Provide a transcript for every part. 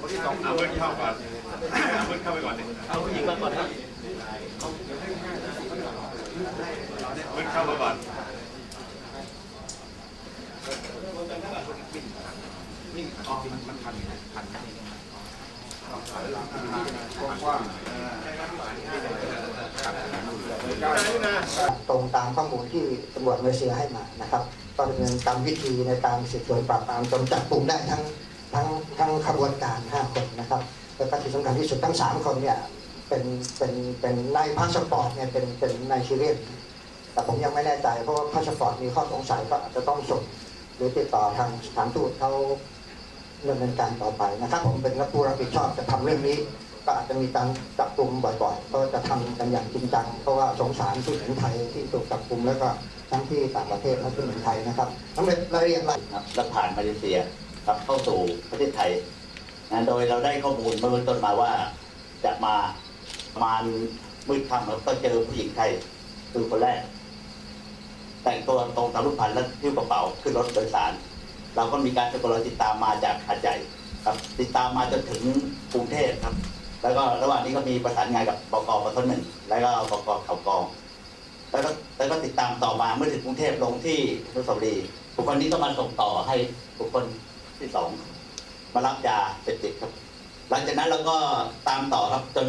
คนที่สองเอาเพื่อนเข้าก่อนเอาเพื่อนเข้าไปก่อนดิเอาผู้หญิงมาก่อนครับเพื่อนเข้ามาก่อนตรงตามข้อมูลที่ตำรวจมาเลเซียให้มานะครับก็ดำเนินตามวิธีในการสืบสวนปราบปรามจนจับกลุ่มได้ทั้ง ทั้งทั้งขบวนการ5คนนะครับแล้วก็ที่สำคัญที่สุดทั้ง3คนเนี่ยเป็นเป็นเป็นนายพาสปอร์ตเนี่ยเป็นเป็นนายชีเรียนแต่ผมยังไม่แน่ใจเพราะว่าพาสปอร์ตมีข้อสงสัยก็อาจจะต้องส่งหรือติดต่อทางสถานทูตเขาดำเนินการต่อไปนะครับ ผมเป็นผู้รับผิดชอบจะทำเรื่องนี้ก็อาจจะมีการจับกลุ่มบ่อยๆ ก็จะทำกันอย่างจริงจัง เพราะว่าสงสารผู้หญิงไทยที่ถูกจับกลุ่มแล้วก็ทั้งที่ต่างประเทศและผู้หญิงไทยนะครับทั้งรายละเอียดรายครับแล้วผ่านมาเลเซีย ครับเข้าสู่ประเทศไทยนะโดยเราได้ข้อมูลเมื่อเบื้องต้นมาว่า จะมาประมาณมืดค่ำแล้วก็เจอผู้หญิงไทยคือคนแรก แต่งตัวตรงตามรูปพันธ์และที่กระเป๋าขึ้นรถโดยสาร เราก็มีการสกรติดตามมาจากหาดใหญ่ครับติดตามมาจนถึงกรุงเทพครับ แล้วก็ระหว่างนี้ก็มีประสานงานกับบกปทหนึ่งแล้วก็บกเขากองแล้วก็แล้วก็ติดตามต่อมาเมื่อถึงกรุงเทพลงที่อนุสาวรีบุคคลนี้ก็มาส่งต่อให้บุคคล ที่สองมารับยาเสพติดครับ หลังจากนั้นเราก็ตามต่อครับจน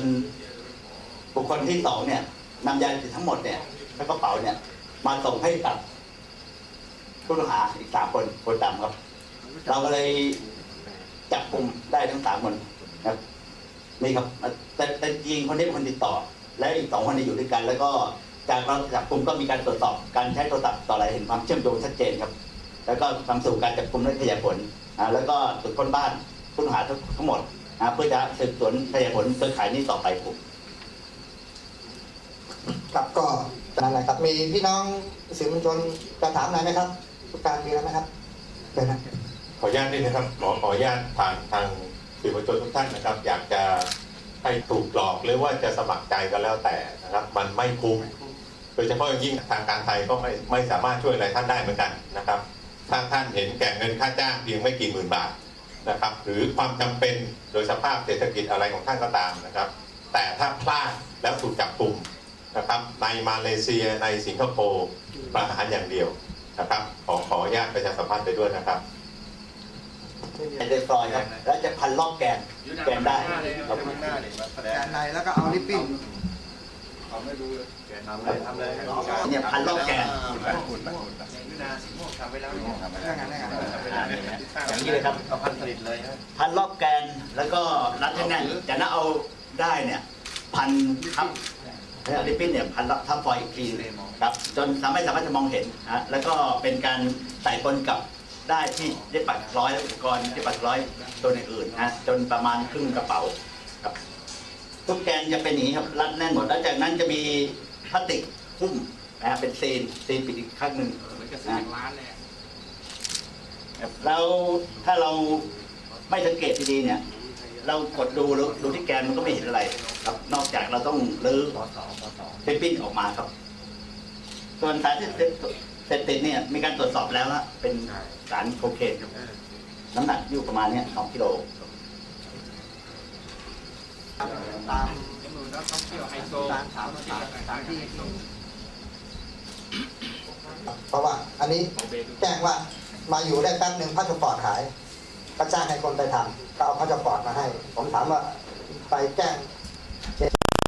บุคคลที่สองเนี่ยนำยาเสพติดทั้งหมดเนี่ยและกระเป๋าเนี่ย มาส่งให้กับผู้ต้องหาอีกสามคนคนดำครับ เราก็เลยจับกลุ่มได้ทั้งสามคนนะครับนี่ครับแต่แต่จริงคนนี้เป็นคนติดต่อ และอีกสองคนนี้อยู่ด้วยกัน แล้วก็จากเราจับกลุ่มก็มีการตรวจสอบการใช้โทรศัพท์ต่ออะไรเห็นความเชื่อมโยงชัดเจนครับ แล้วก็นำสู่การจับกลุ่มและขยายผลอ่าแล้วก็ตรวจค้นบ้านผู้ต้องหาทั้งทั้งหมดอ่าเพื่อจะสืบสวนขยายผลเครือข่ายนี้ต่อไปครับครับก็นั่นแหละครับมีพี่น้องสื่อมวลชนจะถามอะไรไหมครับผู้การมีแล้วไหมครับเชิญนะขออนุญาตนิดนะครับหมอขออนุญาตผ่านทางสื่อมวลชนทุกท่านนะครับ อยากจะให้ถูกหลอกหรือว่าจะสมัครใจก็แล้วแต่นะครับ มันไม่คุ้มโดยเฉพาะอย่างยิ่งทางการไทยก็ไม่ไม่สามารถช่วยอะไรท่านได้เหมือนกันนะครับ ถ้าท่านเห็นแก่เงินค่าจ้างเพียงไม่กี่หมื่นบาทนะครับ หรือความจำเป็นโดยสภาพเศรษฐกิจอะไรของท่านก็ตามนะครับ แต่ถ้าพลาดแล้วถูกจับกลุ่มนะครับในมาเลเซียในสิงคโปร์ประหารอย่างเดียวนะครับขอขออนุญาตประชาสัมพันธ์ไปด้วยนะครับเรียบร้อยครับ แล้วจะพันรอบแกนแกนได้ครับหน้าเนี่ยมาแสดงแกนในแล้วก็เอาลิปปิ้นทำให้ดูเลยแกทำเลยทำเลยเนี่ยพันรอบแกน หุ่นหุ่นหุ่นนี่นาสีม่วทำไปแล้วนี่ทำไปได้ไงได้ไงอย่างนี้เลยครับเอาพันผลิตเลยพันรอบแกนแล้วก็รัดให้แน่นจากนั้นเอาได้เนี่ยพันทับแล้วริบบิ้นเนี่ยพันรอบทับฟอยอีกทีครับจนทำให้สามารถจะมองเห็นฮะแล้วก็เป็นการใส่ปนกับได้ที่เย็บปักร้อยอุปกรณ์เย็บปักร้อยตัวอื่นๆฮะจนประมาณครึ่งกระเป๋าครับทุกแกนจะเป็นอย่างนี้ครับรัดแน่นหมดแล้วจากนั้นจะมีพลาสติกหุ้ม นะฮะเป็นซีนซีนปิดอีกข้างหนึ่งนะครับแล้วถ้าเราไม่สังเกตดีๆเนี่ย เรากดดูหรือดูที่แกนมันก็ไม่เห็นอะไรครับนอกจากเราต้องรื้อเป็นปิ้นออกมาครับ ส่วนสารที่เสพติดเนี่ย มีการตรวจสอบแล้วนะเป็นสารโคเคนครับน้ำหนักอยู่ประมาณเนี้ยสองกิโลตามตามถามถามถามที่ เพราะว่าอันนี้แจ้งว่ามาอยู่ได้แป๊บหนึ่งพาสปอร์ตหาย ก็จ้างให้คนไปทำก็เอาพาสปอร์ตมาให้ ผมถามว่าไปแจ้ง